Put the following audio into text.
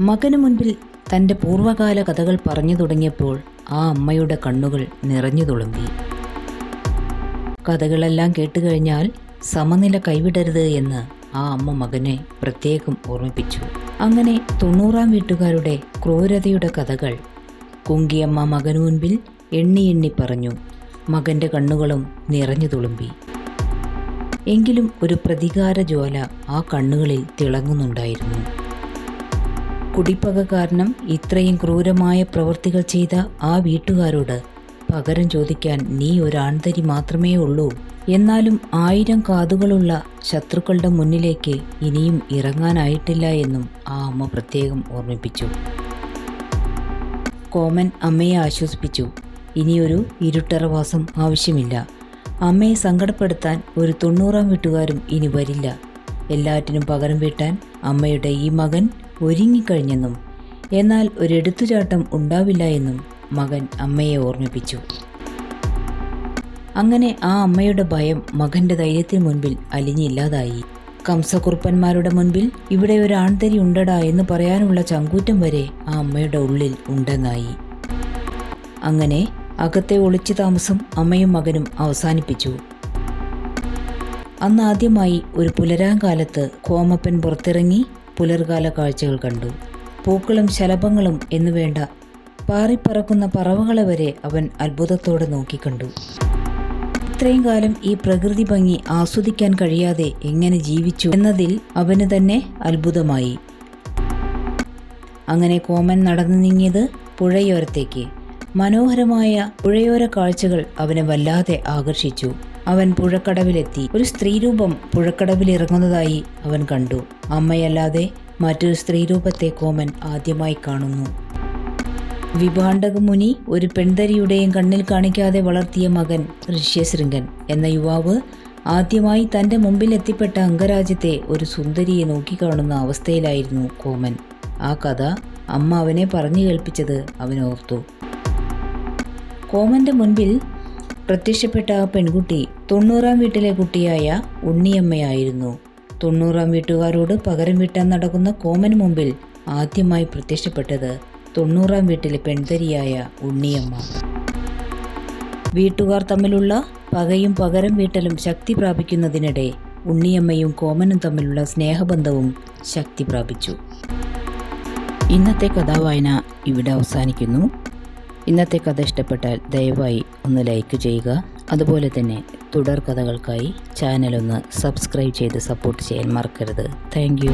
മകനു മുൻപിൽ തന്റെ പൂർവകാല കഥകൾ പറഞ്ഞു തുടങ്ങിയപ്പോൾ ആ അമ്മയുടെ കണ്ണുകൾ നിറഞ്ഞു തുളുമ്പി. കഥകളെല്ലാം കേട്ടുകഴിഞ്ഞാൽ സമനില കൈവിടരുത് എന്ന് ആ അമ്മ മകനെ പ്രത്യേകം ഓർമ്മിപ്പിച്ചു. അങ്ങനെ തൊണ്ണൂറാം വീട്ടുകാരുടെ ക്രൂരതയുടെ കഥകൾ കുങ്കിയമ്മ മകനു മുൻപിൽ എണ്ണി എണ്ണി പറഞ്ഞു മകന്റെ കണ്ണുകളും നിറഞ്ഞു തുളുമ്പി. എങ്കിലും ഒരു പ്രതികാര ജ്വാല ആ കണ്ണുകളിൽ തിളങ്ങുന്നുണ്ടായിരുന്നു. കുടിപ്പക കാരണം ഇത്രയും ക്രൂരമായ പ്രവൃത്തികൾ ചെയ്ത ആ വീട്ടുകാരോട് പകരം ചോദിക്കാൻ നീ ഒരാൺതരി മാത്രമേ ഉള്ളൂ. എന്നാലും ആയിരം കാതുകളുള്ള ശത്രുക്കളുടെ മുന്നിലേക്ക് ഇനിയും ഇറങ്ങാനായിട്ടില്ല എന്നും ആ അമ്മ പ്രത്യേകം ഓർമ്മിപ്പിച്ചു. കോമൻ അമ്മയെ ആശ്വസിപ്പിച്ചു. ഇനിയൊരു ഇരുട്ടറവാസം ആവശ്യമില്ല. അമ്മയെ സങ്കടപ്പെടുത്താൻ ഒരു തൊണ്ണൂറാം വീട്ടുകാരും ഇനി വരില്ല. എല്ലാറ്റിനും പകരം വീട്ടാൻ അമ്മയുടെ ഈ മകൻ ഒരുങ്ങിക്കഴിഞ്ഞെന്നും എന്നാൽ ഒരെടുത്തുചാട്ടം ഉണ്ടാവില്ല എന്നും മകൻ അമ്മയെ ഓർമ്മിപ്പിച്ചു. അങ്ങനെ ആ അമ്മയുടെ ഭയം മകന്റെ ധൈര്യത്തിന് മുൻപിൽ അലിഞ്ഞില്ലാതായി. കംസകുറുപ്പന്മാരുടെ മുൻപിൽ ഇവിടെ ഒരു ആൺതരി ഉണ്ടടാ എന്ന് പറയാനുള്ള ചങ്കൂറ്റം വരെ ആ അമ്മയുടെ ഉള്ളിൽ ഉണ്ടെന്നായി. അങ്ങനെ അകത്തെ ഒളിച്ചു താമസം അമ്മയും മകനും അവസാനിപ്പിച്ചു. അന്ന് ആദ്യമായി ഒരു പുലരാങ്കാലത്ത് കോമപ്പൻ പുറത്തിറങ്ങി പുലർകാല കാഴ്ചകൾ കണ്ടു. പൂക്കളും ശലഭങ്ങളും എന്നു വേണ്ട പാറിപ്പറക്കുന്ന പറവകളെ വരെ അവൻ അത്ഭുതത്തോടെ നോക്കിക്കണ്ടു. ഇത്രയും കാലം ഈ പ്രകൃതി ഭംഗി ആസ്വദിക്കാൻ കഴിയാതെ എങ്ങനെ ജീവിച്ചു എന്നതിൽ അവന് തന്നെ അത്ഭുതമായി. അങ്ങനെ കോമൻ നടന്നു നീങ്ങിയത് പുഴയോരത്തേക്ക്. മനോഹരമായ പുഴയോര കാഴ്ചകൾ അവനെ വല്ലാതെ ആകർഷിച്ചു. അവൻ പുഴക്കടവിലെത്തി. ഒരു സ്ത്രീരൂപം പുഴക്കടവിൽ ഇറങ്ങുന്നതായി അവൻ കണ്ടു. അമ്മയല്ലാതെ മറ്റൊരു സ്ത്രീരൂപത്തെ കോമൻ ആദ്യമായി കാണുന്നു. വിഭാണ്ഡക മുനി ഒരു പെൺതരിയുടെയും കണ്ണിൽ കാണിക്കാതെ വളർത്തിയ മകൻ ഋഷ്യശൃംഗൻ എന്ന യുവാവ് ആദ്യമായി തന്റെ മുമ്പിൽ എത്തിപ്പെട്ട അംഗരാജ്യത്തെ ഒരു സുന്ദരിയെ നോക്കിക്കാണുന്ന അവസ്ഥയിലായിരുന്നു കോമൻ. ആ കഥ അമ്മ അവനെ പറഞ്ഞു കേൾപ്പിച്ചത് അവൻ ഓർത്തു കോമന്റെ മുൻപിൽ പ്രത്യക്ഷപ്പെട്ട ആ പെൺകുട്ടി തൊണ്ണൂറാം വീട്ടിലെ കുട്ടിയായ ഉണ്ണിയമ്മയായിരുന്നു. തൊണ്ണൂറാം വീട്ടുകാരോട് പകരം വീട്ടാൻ നടക്കുന്ന കോമന് മുമ്പിൽ ആദ്യമായി പ്രത്യക്ഷപ്പെട്ടത് തൊണ്ണൂറാം വീട്ടിലെ പെൺതരിയായ ഉണ്ണിയമ്മ. വീട്ടുകാർ തമ്മിലുള്ള പകയും പകരം വീട്ടലും ശക്തി പ്രാപിക്കുന്നതിനിടെ ഉണ്ണിയമ്മയും കോമനും തമ്മിലുള്ള സ്നേഹബന്ധവും ശക്തി പ്രാപിച്ചു. ഇന്നത്തെ കഥാവായന ഇവിടെ അവസാനിക്കുന്നു. ഇന്നത്തെ കഥ ഇഷ്ടപ്പെട്ടാൽ ദയവായി ഒന്ന് ലൈക്ക് ചെയ്യുക. അതുപോലെ തന്നെ തുടർ കഥകൾക്കായി ചാനലൊന്ന് സബ്സ്ക്രൈബ് ചെയ്ത് സപ്പോർട്ട് ചെയ്യാൻ മറക്കരുത്. താങ്ക്